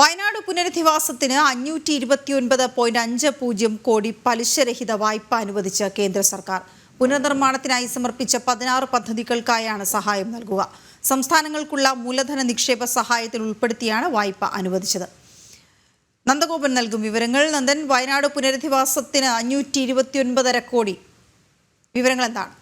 വയനാട് പുനരധിവാസത്തിന് അഞ്ഞൂറ്റി ഇരുപത്തിയൊൻപത് പോയിന്റ് അഞ്ച് പൂജ്യം കോടി പലിശരഹിത വായ്പ അനുവദിച്ച കേന്ദ്ര സർക്കാർ. പുനർനിർമ്മാണത്തിനായി സമർപ്പിച്ച പതിനാറ് പദ്ധതികൾക്കായാണ് സഹായം നൽകുക. സംസ്ഥാനങ്ങൾക്കുള്ള മൂലധന നിക്ഷേപ സഹായത്തിൽ ഉൾപ്പെടുത്തിയാണ് വായ്പ അനുവദിച്ചത്. നന്ദഗോപൻ നൽകും വിവരങ്ങൾ. നന്ദൻ വയനാട് പുനരധിവാസത്തിന് അഞ്ഞൂറ്റി ഇരുപത്തിയൊൻപതര കോടി. വിവരങ്ങൾ എന്താണ്?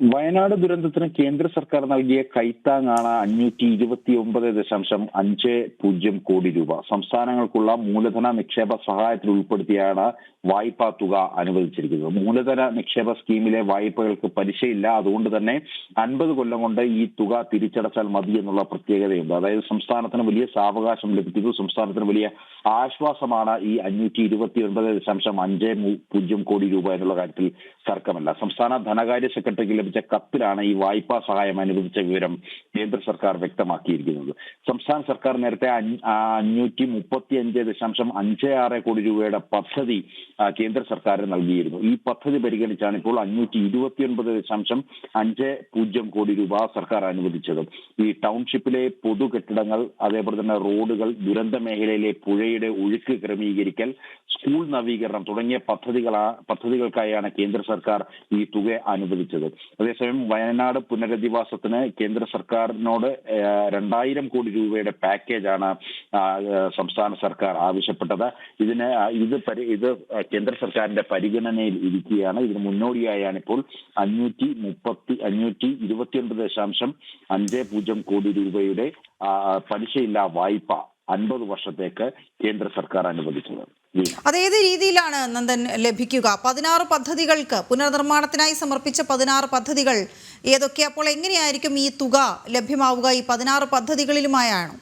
വയനാട് ദുരന്തത്തിന് കേന്ദ്ര സർക്കാർ നൽകിയ കൈത്താങ്ങാണ് അഞ്ഞൂറ്റി ഇരുപത്തി ഒമ്പത് ദശാംശം അഞ്ച് പൂജ്യം കോടി രൂപ. സംസ്ഥാനങ്ങൾക്കുള്ള മൂലധന നിക്ഷേപ സഹായത്തിൽ ഉൾപ്പെടുത്തിയാണ് വായ്പാ തുക അനുവദിച്ചിരിക്കുന്നത്. മൂലധന നിക്ഷേപ സ്കീമിലെ വായ്പകൾക്ക് പലിശയില്ല അതുകൊണ്ട് തന്നെ അൻപത് കൊല്ലം കൊണ്ട് ഈ തുക തിരിച്ചടച്ചാൽ മതി എന്നുള്ള പ്രത്യേകതയുണ്ട്. അതായത് സംസ്ഥാനത്തിന് വലിയ സാവകാശം ലഭിക്കുന്നു. സംസ്ഥാനത്തിന് വലിയ ആശ്വാസമാണ് ഈ അഞ്ഞൂറ്റി ഇരുപത്തി ഒൻപത് ദശാംശം അഞ്ച് പൂജ്യം കോടി രൂപ എന്നുള്ള കാര്യത്തിൽ തർക്കമല്ല. സംസ്ഥാന ധനകാര്യ സെക്രട്ടറിക്ക് ലഭിച്ച കത്തിലാണ് ഈ വായ്പാ സഹായം അനുവദിച്ച വിവരം കേന്ദ്ര സർക്കാർ വ്യക്തമാക്കിയിരിക്കുന്നത്. സംസ്ഥാന സർക്കാർ നേരത്തെ അഞ്ഞൂറ്റി മുപ്പത്തി അഞ്ച് ദശാംശം അഞ്ച് ആറ് കോടി രൂപയുടെ പദ്ധതി കേന്ദ്ര സർക്കാരിന് നൽകിയിരുന്നു. ഈ പദ്ധതി പരിഗണിച്ചാണ് ഇപ്പോൾ അഞ്ഞൂറ്റി ഇരുപത്തിയൊൻപത് ദശാംശം അഞ്ച് പൂജ്യം കോടി രൂപ സർക്കാർ അനുവദിച്ചത്. ഈ ടൗൺഷിപ്പിലെ പൊതു കെട്ടിടങ്ങൾ അതേപോലെ തന്നെ റോഡുകൾ ദുരന്ത മേഖലയിലെ പുഴയുടെ ഒഴുക്ക് ക്രമീകരിക്കൽ സ്കൂൾ നവീകരണം തുടങ്ങിയ പദ്ധതികളാ പദ്ധതികൾക്കായാണ് കേന്ദ്ര സർക്കാർ ഈ തുക അനുവദിച്ചത്. അതേസമയം വയനാട് പുനരധിവാസത്തിന് കേന്ദ്ര സർക്കാരിനോട് രണ്ടായിരം കോടി രൂപയുടെ പാക്കേജാണ് സംസ്ഥാന സർക്കാർ ആവശ്യപ്പെട്ടത്. ഇതിന് ഇത് ഇത് കേന്ദ്ര സർക്കാരിന്റെ പരിഗണനയിൽ ഇരിക്കുകയാണ്. ഇതിന് മുന്നോടിയായാണ് ഇപ്പോൾ അഞ്ഞൂറ്റി മുപ്പത്തി അഞ്ഞൂറ്റി ഇരുപത്തിയൊൻപത് ദശാംശം അഞ്ച് പൂജ്യം കോടി രൂപയുടെ പലിശയില്ലാ വായ്പ അൻപത് വർഷത്തേക്ക് കേന്ദ്ര സർക്കാർ അനുവദിച്ചത്. അതേത് രീതിയിലാണ് നന്ദൻ ലഭിക്കുക? പതിനാറ് പദ്ധതികൾക്ക് പുനർനിർമ്മാണത്തിനായി സമർപ്പിച്ച പതിനാറ് പദ്ധതികൾ ഏതൊക്കെ? അപ്പോൾ എങ്ങനെയായിരിക്കും ഈ തുക ലഭ്യമാവുക ഈ പതിനാറ് പദ്ധതികളിലുമായാണ്?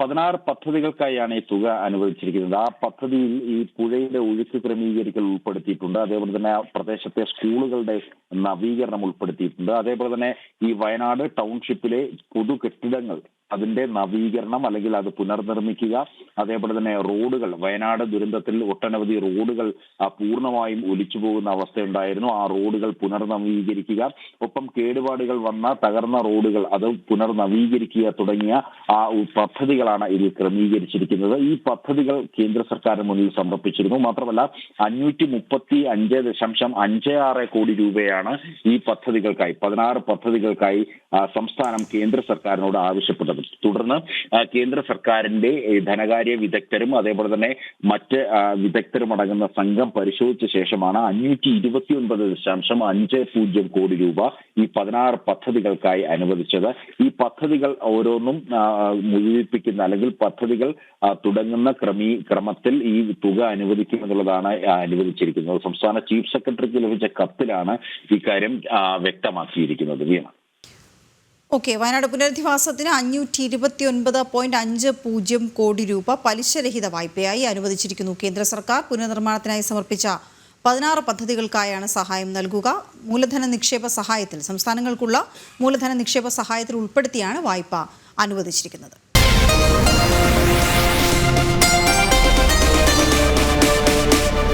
പതിനാറ് പദ്ധതികൾക്കായാണ് ഈ തുക അനുവദിച്ചിരിക്കുന്നത്. ആ പദ്ധതിയിൽ ഈ പുഴയുടെ ഒഴുക്ക് ക്രമീകരിക്കൽ ഉൾപ്പെടുത്തിയിട്ടുണ്ട്. അതേപോലെ തന്നെ ആ പ്രദേശത്തെ സ്കൂളുകളുടെ നവീകരണം ഉൾപ്പെടുത്തിയിട്ടുണ്ട്. അതേപോലെ തന്നെ ഈ വയനാട് ടൗൺഷിപ്പിലെ പൊതു കെട്ടിടങ്ങൾ അതിന്റെ നവീകരണം അല്ലെങ്കിൽ അത് പുനർനിർമ്മിക്കുക. അതേപോലെ തന്നെ റോഡുകൾ വയനാട് ദുരന്തത്തിൽ ഒട്ടനവധി റോഡുകൾ പൂർണമായും ഒലിച്ചു പോകുന്ന അവസ്ഥയുണ്ടായിരുന്നു. ആ റോഡുകൾ പുനർനവീകരിക്കുക. ഒപ്പം കേടുപാടുകൾ വന്ന തകർന്ന റോഡുകൾ അത് പുനർനവീകരിക്കുക തുടങ്ങിയ ആ പദ്ധതികളാണ് ഇതിൽ ക്രമീകരിച്ചിരിക്കുന്നത്. ഈ പദ്ധതികൾ കേന്ദ്ര സർക്കാരിന് മുന്നിൽ സമർപ്പിച്ചിരുന്നു. മാത്രമല്ല അഞ്ഞൂറ്റി മുപ്പത്തി അഞ്ച് ദശാംശം അഞ്ച് ആറ് കോടി രൂപയാണ് ഈ പദ്ധതികൾക്കായി പതിനാറ് പദ്ധതികൾക്കായി സംസ്ഥാനം കേന്ദ്ര സർക്കാരിനോട് ആവശ്യപ്പെട്ടത്. തുടർന്ന് കേന്ദ്ര സർക്കാരിന്റെ ധനകാര്യ വിദഗ്ധരും അതേപോലെ തന്നെ മറ്റ് വിദഗ്ധരും അടങ്ങുന്ന സംഘം പരിശോധിച്ച ശേഷമാണ് അഞ്ഞൂറ്റി ഇരുപത്തി ഒൻപത് ദശാംശം അഞ്ച് പൂജ്യം കോടി രൂപ ഈ പതിനാറ് പദ്ധതികൾക്കായി അനുവദിച്ചത്. ഈ പദ്ധതികൾ ഓരോന്നും മുഴുവിപ്പിക്കുന്ന അല്ലെങ്കിൽ പദ്ധതികൾ തുടങ്ങുന്ന ക്രമീ ക്രമത്തിൽ ഈ തുക അനുവദിക്കുമെന്നുള്ളതാണ് അനുവദിച്ചിരിക്കുന്നത്. സംസ്ഥാന ചീഫ് സെക്രട്ടറിക്ക് ലഭിച്ച കത്തിലാണ് ഇക്കാര്യം വ്യക്തമാക്കിയിരിക്കുന്നത്. വീണ ഓക്കെ വയനാട് പുനരധിവാസത്തിന് അഞ്ഞൂറ്റി ഇരുപത്തി ഒൻപത് പോയിന്റ് അഞ്ച് പൂജ്യം കോടി രൂപ പലിശരഹിത വായ്പയായി അനുവദിച്ചിരിക്കുന്നു. കേന്ദ്ര സർക്കാർ പുനർനിർമ്മാണത്തിനായി സമർപ്പിച്ച പതിനാറ് പദ്ധതികൾക്കായാണ് സഹായം നൽകുക. മൂലധന നിക്ഷേപ സഹായത്തിൽ സംസ്ഥാനങ്ങൾക്കുള്ള മൂലധന നിക്ഷേപ സഹായത്തിൽ ഉൾപ്പെടുത്തിയാണ് വായ്പ അനുവദിച്ചിരിക്കുന്നത്.